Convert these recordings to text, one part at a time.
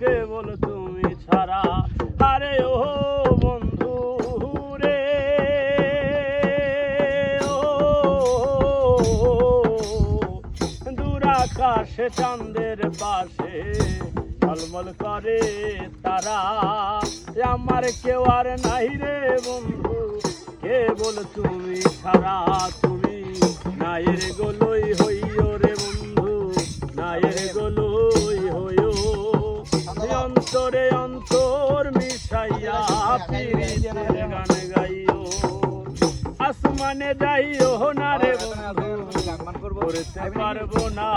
কেবল তুমি ছাড়া? আরে ও বন্ধু রে। ও দূর আকাশে, চাঁদের পাশে ঝলমল করে তারা। আমার কেউ আর নাই রে বন্ধু কেবল তুমি ছাড়া? তুমি নায়ের গোলই হইও রে বন্ধু গোলই হইও এই অন্তরে অন্তর মিশাইয়া পিরিতের গান গাইও। আসমানে যাইও না রে করতে পারব না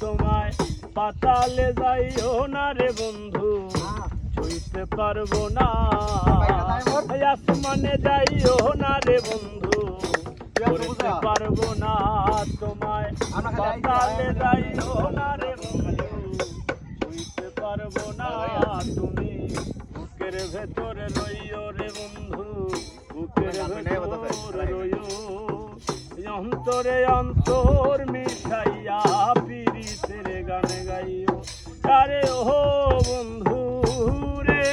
তোমায়। পাতালে যাইও না রে বন্ধু। ছুঁইতে পারব না। আসমানে যাইও না রে বন্ধু। করতে পারব না তোমায়। পাতালে যাইও না রে তুমি বুকের ভেতরে রইও রে বন্ধু বুকের ভেতরে রইও। অন্তরে অন্তর মিশাইয়া পিরিতের গান গাইও। আরে ও বন্ধু রে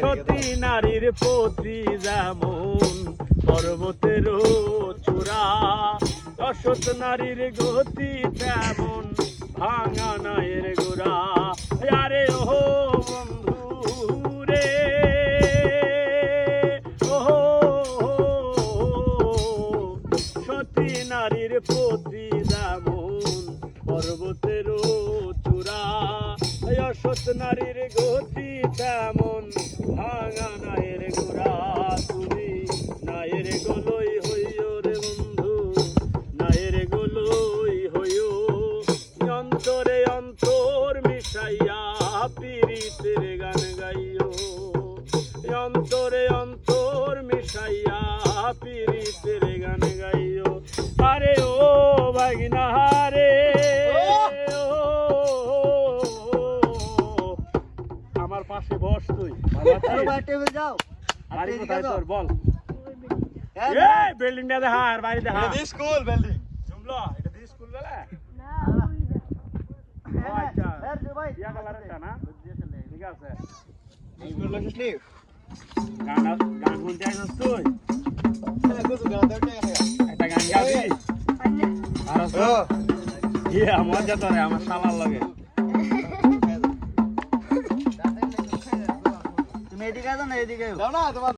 সতী নারীর প্রতি যেমন পর্বতের চূড়া অসৎ নারীর গতি তেমন ভাঙা নায়ের গোড়া। আরে ও বন্ধু রে ও সতী নারীর প্রতি যেমন পর্বতের চূড়া অসৎ নারীর গতি তেমন ভাঙা নায়ের গোড়া। পিরিতের গান গাইও অন্তরে অন্তর মিশাইয়া পিরিতের গান গাইও আরে ও বাগিনা রে আমার পাশে বস তুই আছিস? বাড়ি কোথায় তোর বল এই বিল্ডিংটা দেখা আর বাড়ি দেখা স্কুল বিল্ডিং জুমলো এটা স্কুল বেলা আচ্ছা ইয়া না ঠিক আছে? গান শুনতে আসছিস তুই একটা গান গাবি? আর। ইয়ে আমার যেতে রে আমার শালার লাগে। তুমি এদিকে আসো না এদিকে? দাও না তোমার